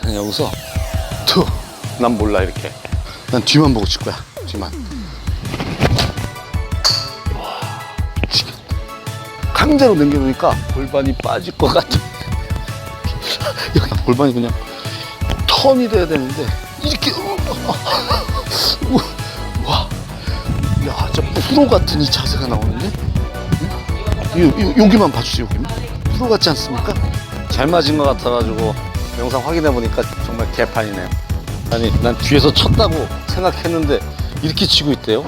그냥 여기서 투. 난 몰라 이렇게. 난 뒤만 보고 칠 거야. 뒤만. 강제로 남겨놓으니까 골반이 빠질 것 같아. 여기 골반이 그냥 턴이 돼야 되는데 이렇게 우, 와, 야, 저 프로 같은 이 자세가 나오는데? 응? 요, 요, 여기만 봐주세요, 여기만. 프로 같지 않습니까? 잘 맞은 것 같아가지고 영상 확인해 보니까 정말 개판이네요. 아니, 난 뒤에서 쳤다고 생각했는데 이렇게 치고 있대요.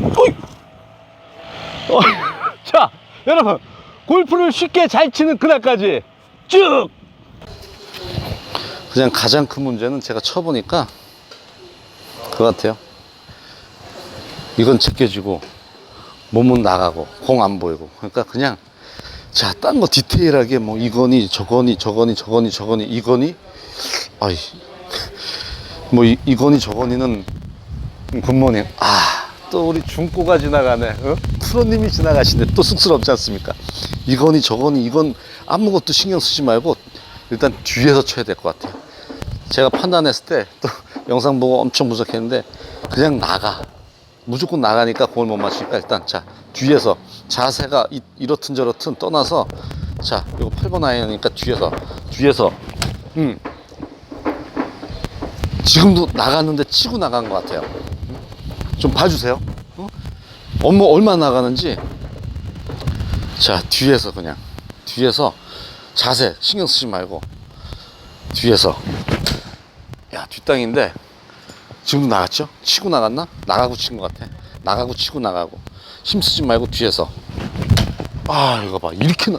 어이! 어이! 자, 여러분, 골프를 쉽게 잘 치는 그날까지 쭉! 그냥 가장 큰 문제는 제가 쳐보니까 그거 같아요. 이건 제껴지고 몸은 나가고 공 안 보이고 그러니까 그냥 자 딴 거 디테일하게 뭐 이거니 저거니 저거니 저거니 저거니 이거니? 아이 뭐 이, 이거니 저거니는 굿모닝. 아 또 우리 중고가 지나가네 어? 프로님이 지나가시네. 또 쑥스럽지 않습니까? 이거니 저거니 이건 아무것도 신경 쓰지 말고 일단 뒤에서 쳐야 될 것 같아요. 제가 판단했을 때 또 영상 보고 엄청 분석했는데 그냥 나가. 무조건 나가니까 공을 못 맞추니까 일단 자 뒤에서 자세가 이, 이렇든 저렇든 떠나서 자 이거 8번 아이언이니까 뒤에서 뒤에서 음 지금도 나갔는데 치고 나간 것 같아요 좀 봐주세요 어? 어머 얼마 나가는지 자 뒤에서 그냥 뒤에서 자세 신경 쓰지 말고 뒤에서 야 뒷땅인데 지금도 나갔죠? 치고 나갔나? 나가고 친 것 같아. 나가고 치고 나가고. 힘쓰지 말고 뒤에서. 아, 이거 봐. 이렇게 나.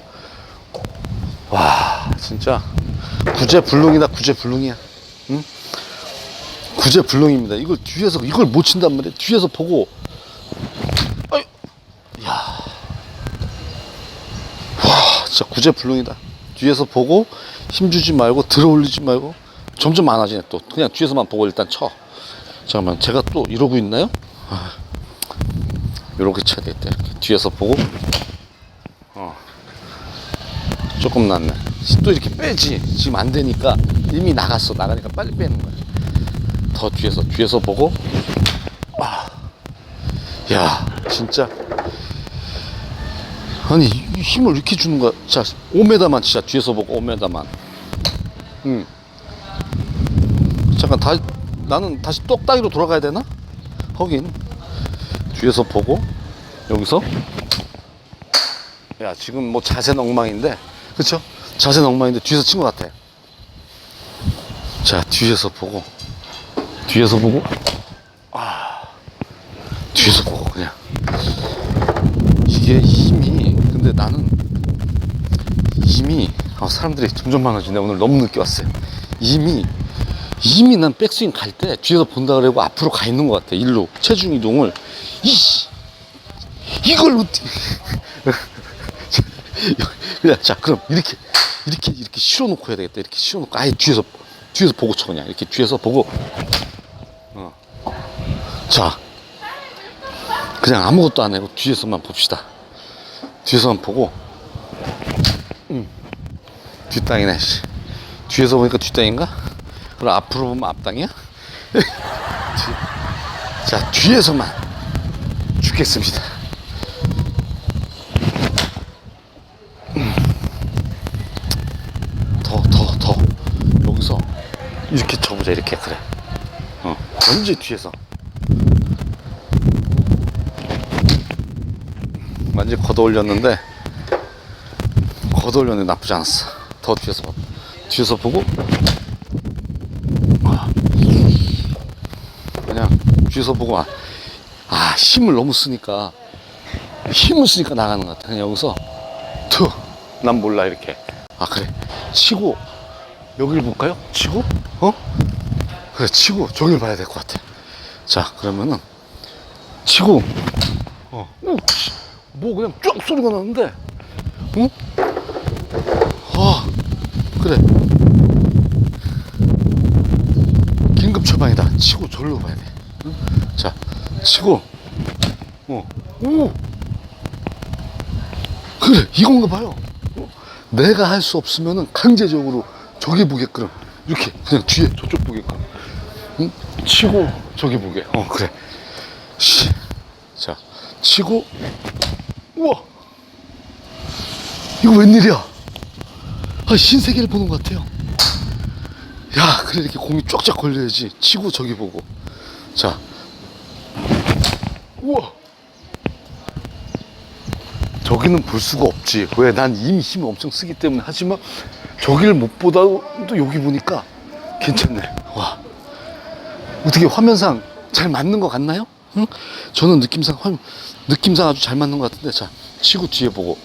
와, 진짜. 구제불능이다, 구제불능이야. 응? 구제불능입니다. 이걸 뒤에서, 이걸 못 친단 말이야. 뒤에서 보고. 아이, 야. 와, 진짜 구제불능이다. 뒤에서 보고, 힘주지 말고, 들어 올리지 말고. 점점 많아지네, 또. 그냥 뒤에서만 보고 일단 쳐. 잠깐만 제가 또 이러고 있나요? 아, 이렇게 쳐야 되겠다. 뒤에서 보고. 어. 조금 낫네. 또 이렇게 빼지. 지금 안 되니까 이미 나갔어. 나가니까 빨리 빼는 거야. 더 뒤에서 뒤에서 보고. 아, 야 진짜. 아니 이 힘을 이렇게 주는 거야. 자 5m만 진짜 뒤에서 보고 5m만. 응. 잠깐 다 나는 다시 똑딱이로 돌아가야 되나? 거긴 뒤에서 보고 여기서? 야 지금 뭐 자세는 엉망인데. 그쵸? 자세는 엉망인데 뒤에서 친 것 같아. 자 뒤에서 보고. 뒤에서 보고? 아 뒤에서 보고 그냥. 이게 힘이 근데 나는 이미 아, 사람들이 점점 많아지네. 오늘 너무 늦게 왔어요. 이미 이미 난 백스윙 갈 때 뒤에서 본다 그러고 앞으로 가 있는 것 같아 일로. 체중 이동을 이씨 이걸 어떻게 그냥 자 그럼 이렇게 이렇게 이렇게 실어놓고 해야 되겠다 이렇게 실어놓고 아예 뒤에서 뒤에서 보고 쳐 그냥 이렇게 뒤에서 보고 어. 자 그냥 아무것도 안 하고 뒤에서만 봅시다 뒤에서만 보고 음. 뒷땅이네 씨. 뒤에서 보니까 뒷땅인가? 그럼 앞으로 보면 앞땅이야? 뒤- 자 뒤에서만 죽겠습니다. 더 더 더. 여기서 이렇게 쳐보자 이렇게. 그래. 어 언제 뒤에서. 완전 걷어 올렸는데 걷어 올렸는데 나쁘지 않았어. 더 뒤에서 봐. 뒤에서 보고 그냥 뒤에서 보고 아, 아 힘을 너무 쓰니까 힘을 쓰니까 나가는 것 같아 그냥 여기서 투 난 몰라 이렇게 아 그래 치고 여기를 볼까요? 치고 어? 그래 치고 저길 봐야 될 것 같아 자 그러면은 치고 어. 뭐 그냥 쫙 소리가 나는데 응? 아 그래 긴급 처방이다. 치고 절로 봐야 돼. 치고, 어, 오, 그래 이건가 봐요. 어? 내가 할 수 없으면은 강제적으로 저기 보게끔 이렇게 그냥 뒤에 저쪽 보게끔 응? 치고 저기 보게. 어 그래. 씨. 자. 치고. 우와! 이거 웬일이야? 아 신세계를 보는 것 같아요. 야 그래 이렇게 공이 쫙쫙 걸려야지. 치고 저기 보고. 자 우와 저기는 볼 수가 없지. 왜? 난 이미 힘을 엄청 쓰기 때문에. 하지만 저기를 못 보다도 여기 보니까 괜찮네. 와. 어떻게 화면상 잘 맞는 것 같나요? 응? 저는 느낌상, 화, 느낌상 아주 잘 맞는 것 같은데. 자, 치고 뒤에 보고.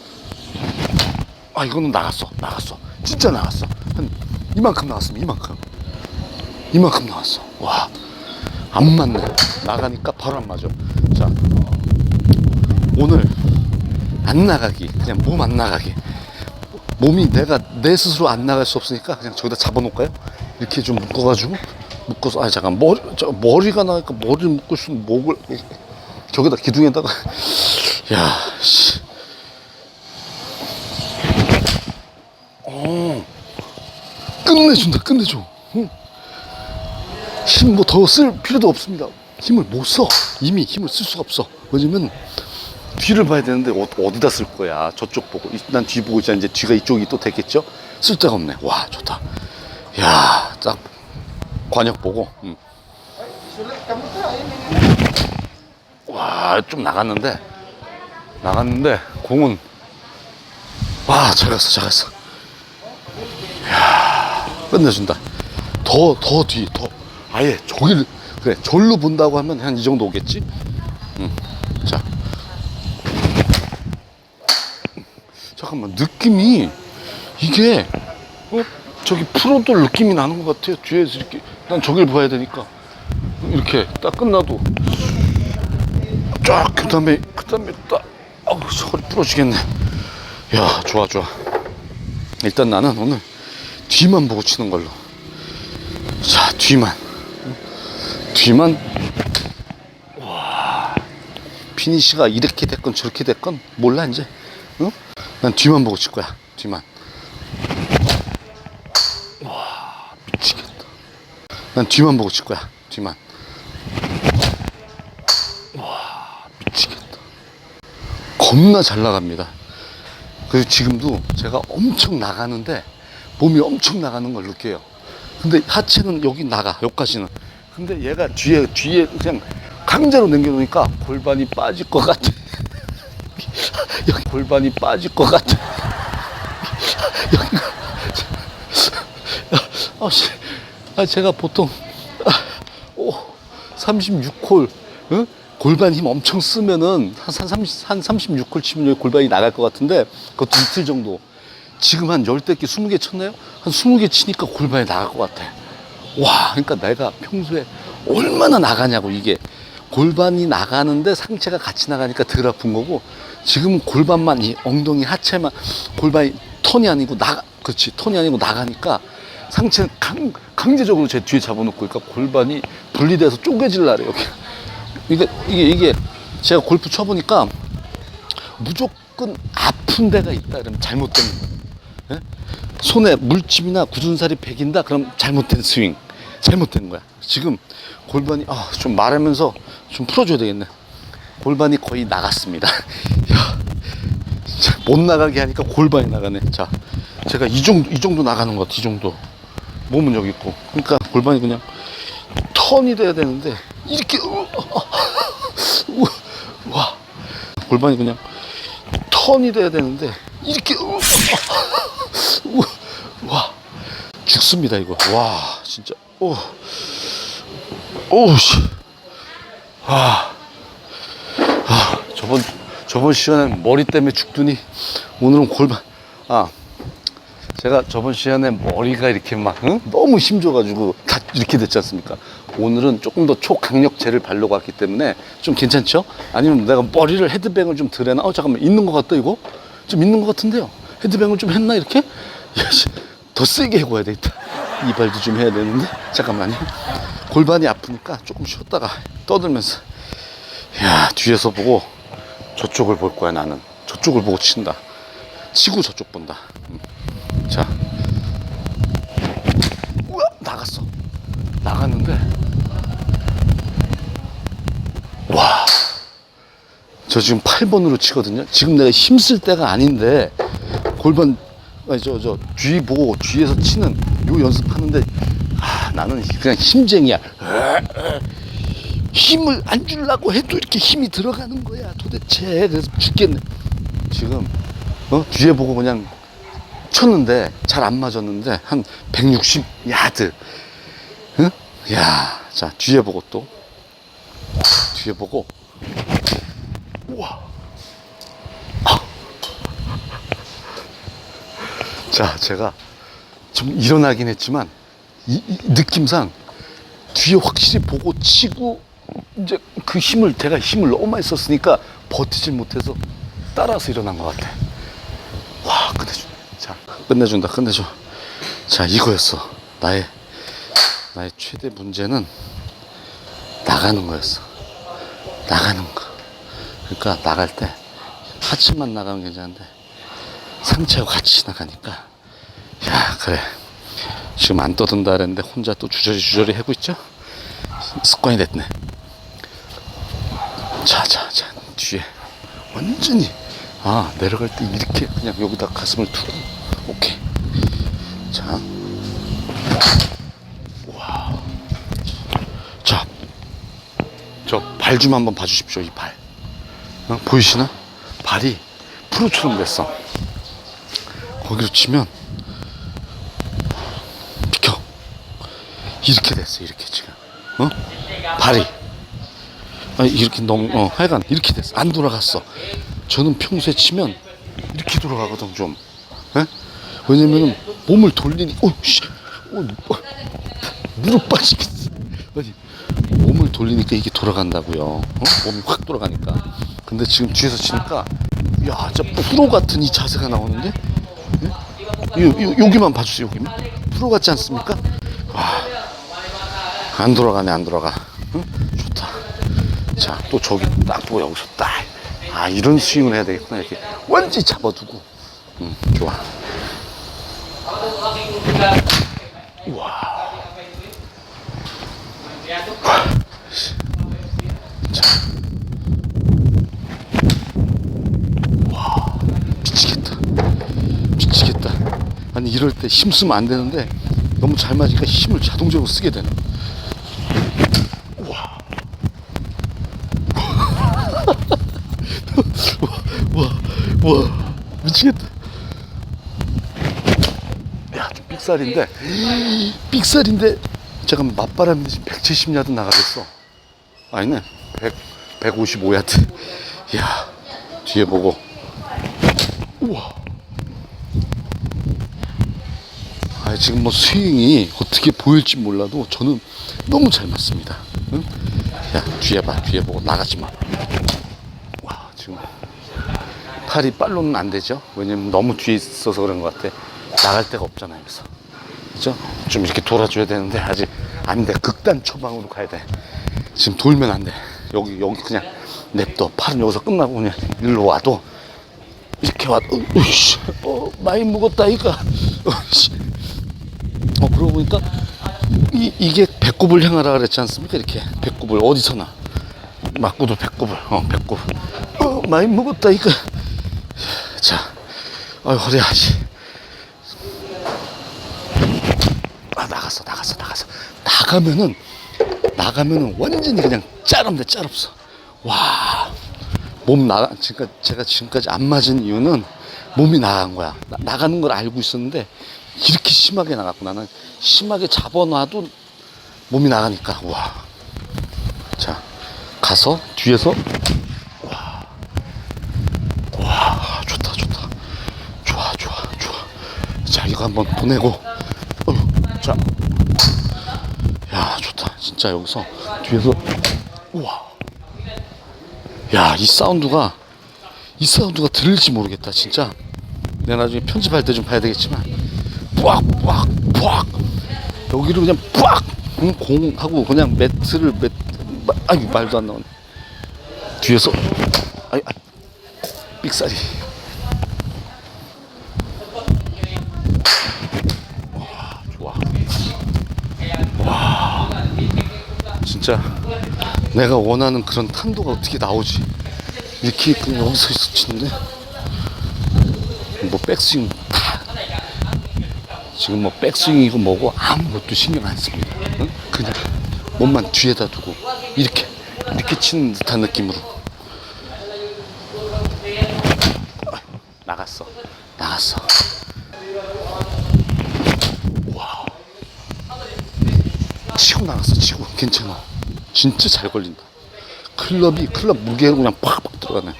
아, 이거는 나갔어. 나갔어. 진짜 나갔어. 한 이만큼 나왔으면 이만큼. 이만큼 나왔어. 와. 안 맞네. 나가니까 바로 안 맞아. 자, 오늘 안 나가기 그냥 몸 안 나가게 몸이 내가 내 스스로 안 나갈 수 없으니까 그냥 저기다 잡아놓을까요? 이렇게 좀 묶어가지고 묶어서 아 잠깐 머리 저 머리가 나니까 머리를 묶을 수 목을 저기다 기둥에다가 야 씨 어 끝내준다 끝내줘 응. 힘 뭐 더 쓸 필요도 없습니다. 힘을 못 써. 이미 힘을 쓸 수가 없어. 왜냐면 뒤를 봐야 되는데 어, 어디다 쓸 거야? 저쪽 보고. 이- 난뒤 보고 있잖아. 이제 뒤가 이쪽이 또 됐겠죠? 쓸 데가 없네. 와 좋다. 야 딱 관역 보고. 음. 와 좀 나갔는데. 나갔는데 공은. 와 잘 갔어 잘 갔어. 야 끝내준다. 더 더 뒤 더 아예 저기를 그래 절로 본다고 하면 한 이 정도 오겠지? 음. 자. 잠깐만 느낌이 이게 어? 저기 프로도 느낌이 나는 것 같아요. 뒤에서 이렇게 난 저길 봐야 되니까. 이렇게 딱 끝나도 쫙 그 다음에 그 다음에 딱 아우 허리 부러지겠네. 야 좋아 좋아. 일단 나는 오늘 뒤만 보고 치는 걸로. 자 뒤만 뒤만 와 피니시가 이렇게 됐건 저렇게 됐건 몰라 이제 응? 난 뒤만 보고 칠 거야. 뒤만. 와, 미치겠다. 난 뒤만 보고 칠 거야. 뒤만. 와, 미치겠다. 겁나 잘 나갑니다. 그리고 지금도 제가 엄청 나가는데 몸이 엄청 나가는 걸 느껴요. 근데 하체는 여기 나가, 여기까지는. 근데 얘가 뒤에, 뒤에 그냥 강제로 남겨놓으니까 골반이 빠질 것 같아. 여기 골반이 빠질 것 같아. 여기가. 아, 씨. 아, 제가 보통, 아, 오, 36홀, 응? 골반 힘 엄청 쓰면은 한, 30, 한 36홀 치면 여기 골반이 나갈 것 같은데, 그것도 이틀 정도. 지금 한 10대 개, 20개 쳤나요? 한 20개 치니까 골반이 나갈 것 같아. 와, 그러니까 내가 평소에 얼마나 나가냐고, 이게. 골반이 나가는데 상체가 같이 나가니까 덜 아픈 거고, 지금 골반만, 이 엉덩이, 하체만, 골반이 턴이 아니고 나가, 그렇지, 턴이 아니고 나가니까 상체는 강, 강제적으로 제 뒤에 잡아놓고, 그러니까 골반이 분리돼서 쪼개질라래, 여기. 이게, 이게, 이게, 제가 골프 쳐보니까 무조건 아픈 데가 있다, 그러면 잘못된 거예요. 예? 손에 물집이나 굳은 살이 배긴다 그럼 잘못된 스윙 잘못된 거야. 지금 골반이 아, 좀 말하면서 좀 풀어줘야 되겠네. 골반이 거의 나갔습니다. 야, 못 나가게 하니까 골반이 나가네. 자 제가 이 정도 이 정도 나가는 것 같아 이 정도. 몸은 여기 있고. 그러니까 골반이 그냥 턴이 돼야 되는데 이렇게 우, 우, 와. 골반이 그냥 턴이 돼야 되는데 이렇게 죽습니다 이거 와 진짜 오 오씨 아, 아 저번 저번 시간에 머리 때문에 죽더니 오늘은 골반 아 제가 저번 시간에 머리가 이렇게 막 응? 너무 힘줘가지고 다 이렇게 됐지 않습니까? 오늘은 조금 더 초강력제를 바르고 왔기 때문에 좀 괜찮죠? 아니면 내가 머리를 헤드뱅을 좀덜 해나? 어 잠깐만 있는 것 같다 이거? 좀 있는 것 같은데요? 헤드뱅을 좀 했나 이렇게? 더 세게 해고야 되겠다 이발도 좀 해야 되는데. 잠깐만요. 골반이 아프니까 조금 쉬었다가 떠들면서. 야 뒤에서 보고 저쪽을 볼 거야 나는. 저쪽을 보고 친다. 치고 저쪽 본다. 음. 자. 우와 나갔어. 나갔는데. 와 저 지금 8번으로 치거든요. 지금 내가 힘쓸 때가 아닌데 골반 아니 저저 뒤 보고 뒤에서 치는 요 연습하는데 아 나는 그냥 힘쟁이야. 힘을 안 주려고 해도 이렇게 힘이 들어가는 거야 도대체 그래서 죽겠네. 지금 어 뒤에 보고 그냥 쳤는데 잘 안 맞았는데 한 160 야드. 응? 야, 자 뒤에 보고 또 뒤에 보고 우와. 아. 자, 제가 좀 일어나긴 했지만 이, 이 느낌상 뒤에 확실히 보고 치고 이제 그 힘을 제가 힘을 너무 많이 썼으니까 버티질 못해서 따라서 일어난 것 같아. 와, 끝내준다. 자, 끝내준다, 끝내줘. 자, 이거였어. 나의 나의 최대 문제는 나가는 거였어. 나가는 거. 그러니까 나갈 때 하체만 나가면 괜찮은데 상체하고 같이 나가니까 야 그래. 지금 안 떠든다 그랬는데 혼자 또 주저리 주저리 하고 있죠? 습관이 됐네. 자 자 자 뒤에. 완전히. 아 내려갈 때 이렇게 그냥 여기다 가슴을 두고. 오케이. 자. 자, 저 발 좀 한번 봐주십시오, 이 발. 어, 보이시나? 발이 프로처럼 됐어. 거기로 치면, 비켜. 이렇게 됐어, 이렇게 지금. 어? 발이. 아, 이렇게 너무, 어, 하여간 이렇게 됐어. 안 돌아갔어. 저는 평소에 치면 이렇게 돌아가거든, 좀. 예? 왜냐면은 몸을 돌리니, 어, 씨, 어, 어, 무릎 빠지겠어. 몸을 돌리니까 이게 돌아간다고요. 어? 몸이 확 돌아가니까. 근데 지금 뒤에서 치니까, 야, 진짜 프로 같은 이 자세가 나오는데? 예? 요, 요, 여기만 봐주세요, 여기만. 프로 같지 않습니까? 와, 안 돌아가네, 안 돌아가. 응? 좋다. 자, 또 저기 딱 보고 여기서 딱. 아, 이런 스윙을 해야 되겠구나. 이렇게 완전히 잡아두고. 음, 좋아. 우와. 미치겠다. 미치겠다. 아니 이럴 때 힘 쓰면 안 되는데 너무 잘 맞으니까 힘을 자동적으로 쓰게 되는. 우와. 와, 와, 미치겠다. 야, 좀 삑살인데, 삑살인데, 잠깐 맞바람이 지금 170야드 나가겠어. 아니네, 100, 155야드. 야, 뒤에 보고. 우와. 아, 지금 뭐 스윙이 어떻게 보일지 몰라도 저는 너무 잘 맞습니다. 응? 야, 뒤에 봐, 뒤에 보고 나가지 마. 팔이 빨로는 안 되죠. 왜냐면 너무 뒤에 있어서 그런 것 같아. 나갈 데가 없잖아요, 그래서. 그죠? 좀 이렇게 돌아줘야 되는데 아직 안 돼. 극단 처방으로 가야 돼. 지금 돌면 안 돼. 여기, 여기 그냥 냅둬. 팔은 여기서 끝나고 그냥 일로 와도 이렇게 와도, 어, 으이씨, 어, 많이 묵었다, 이거. 어, 그러고 보니까 이, 이게 배꼽을 향하라 그랬지 않습니까? 이렇게 배꼽을 어디서나. 맞고도 배꼽을, 어, 배꼽. 어, 많이 묵었다, 이거. 자, 아유, 허리야, 씨. 아, 나갔어, 나갔어, 나갔어. 나가면은, 나가면은 완전히 그냥 짤없네, 짤없어. 와. 몸 나가, 지금까지, 제가 지금까지 안 맞은 이유는 몸이 나간 거야. 나, 나가는 걸 알고 있었는데, 이렇게 심하게 나갔고, 나는 심하게 잡아놔도 몸이 나가니까, 와. 자, 가서, 뒤에서, 와. 와, 좋다, 좋다. 좋아, 좋아, 좋아. 자, 이거 한번 보내고, 어휴, 자. 야, 좋다. 진짜 여기서, 뒤에서, 우와. 야, 이 사운드가, 이 사운드가 들릴지 모르겠다, 진짜. 내가 나중에 편집할 때 좀 봐야 되겠지만, 뿌악, 뿌악, 뿌악. 여기를 그냥 뿌악! 응, 공하고 그냥 매트를, 매, 마, 아이, 말도 안 나오네. 뒤에서, 아이, 아이, 삑사리. 와, 좋아. 와, 진짜 내가 원하는 그런 탄도가 어떻게 나오지? 이렇게 여기서 있어 치는데 뭐 백스윙 다 지금 뭐 백스윙이고 뭐고 아무것도 신경 안 씁니다. 응? 그냥 몸만 뒤에다 두고 이렇게 이렇게 치는 듯한 느낌으로 나갔어 나갔어 와 치고 나갔어 치고 괜찮아 진짜 잘 걸린다. 클럽이 클럽 무게로 그냥 팍팍 들어가네.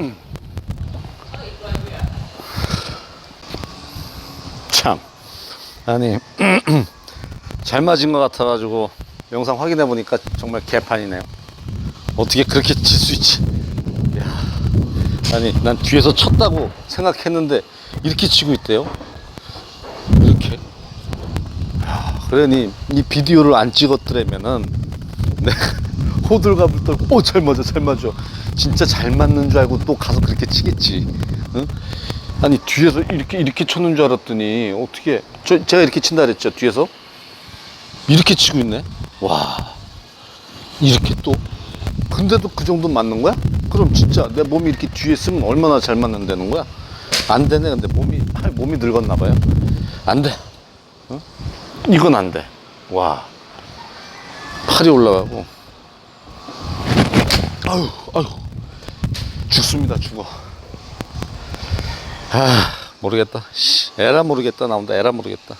음. 참. 아니 잘 맞은 것 같아가지고 영상 확인해 보니까 정말 개판이네요. 어떻게 그렇게 칠 수 있지? 야, 아니 난 뒤에서 쳤다고 생각했는데 이렇게 치고 있대요 이렇게 야, 그러니 이 비디오를 안 찍었더라면은 내가 호들갑을 떨고 오잘 맞아 잘 맞아. 진짜 잘 맞는 줄 알고 또 가서 그렇게 치겠지. 응? 아니 뒤에서 이렇게 이렇게 쳤는 줄 알았더니 어떻게 저 제가 이렇게 친다 그랬죠 뒤에서? 이렇게 치고 있네? 와. 이렇게 또? 근데도 그 정도 맞는 거야? 그럼 진짜 내 몸이 이렇게 뒤에 있으면 얼마나 잘 맞는다는 거야? 안 되네 근데 몸이. 아, 몸이 늙었나 봐요. 안 돼. 어? 이건 안 돼 와. 팔이 올라가고. 아유 아유. 죽습니다 죽어. 아 모르겠다. 씨, 에라 모르겠다 나온다. 에라 모르겠다